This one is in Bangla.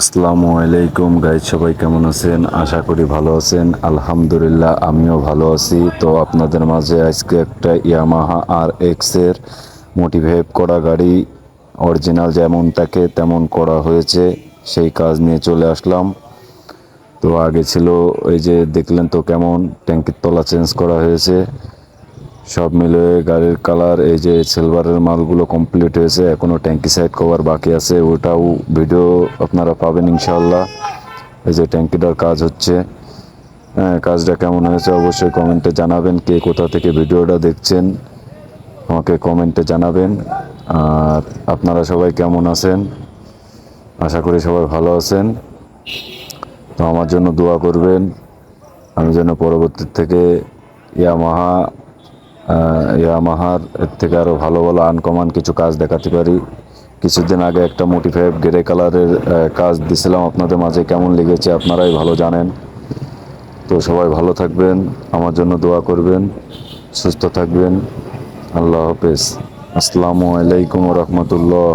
আসসালামু আলাইকুম গাইজ সবাই কেমন আছেন? আশা করি ভালো আছেন। আলহামদুলিল্লাহ, আমিও ভালো আছি। তো আপনাদের মাঝে আজকে একটা ইয়ামাহা আর এক্সের মোটিভেট করা গাড়ি অরিজিনাল যেমন থাকে তেমন করা হয়েছে, সেই কাজ নিয়ে চলে আসলাম। তো আগে ছিল ওই যে দেখলেন তো কেমন ট্যাঙ্কির তলা চেঞ্জ করা হয়েছে। সব মিলে গাড়ির কালার এই যে সিলভারের মালগুলো কমপ্লিট হয়েছে, এখনও ট্যাঙ্কি সাইড কভার বাকি আছে, ওটাও ভিডিও আপনারা পাবেন ইনশাল্লাহ এই যে ট্যাঙ্কিটার কাজ হচ্ছে। হ্যাঁ কাজটা কেমন হয়েছে অবশ্যই কমেন্টে জানাবেন, কে কোথা থেকে ভিডিওটা দেখছেন, আমাকে কমেন্টে জানাবেন। আর আপনারা সবাই কেমন আছেন? আশা করি সবাই ভালো আছেন। তো আমার জন্য দোয়া করবেন। আমি যেন পরবর্তী থেকে ইয়ামাহা ইয়ামাহার এর থেকে আরও ভালো ভালো আনকমান কিছু কাজ দেখাতে পারি। কিছুদিন আগে একটা মোটিফাইভ গ্রে কালারের কাজ দিছিলাম আপনাদের মাঝে, কেমন লেগেছে আপনারাই ভালো জানেন। তো সবাই ভালো থাকবেন, আমার জন্য দোয়া করবেন, সুস্থ থাকবেন। আল্লাহ হাফেজ। আসসালামু আলাইকুম রহমতুল্লাহ।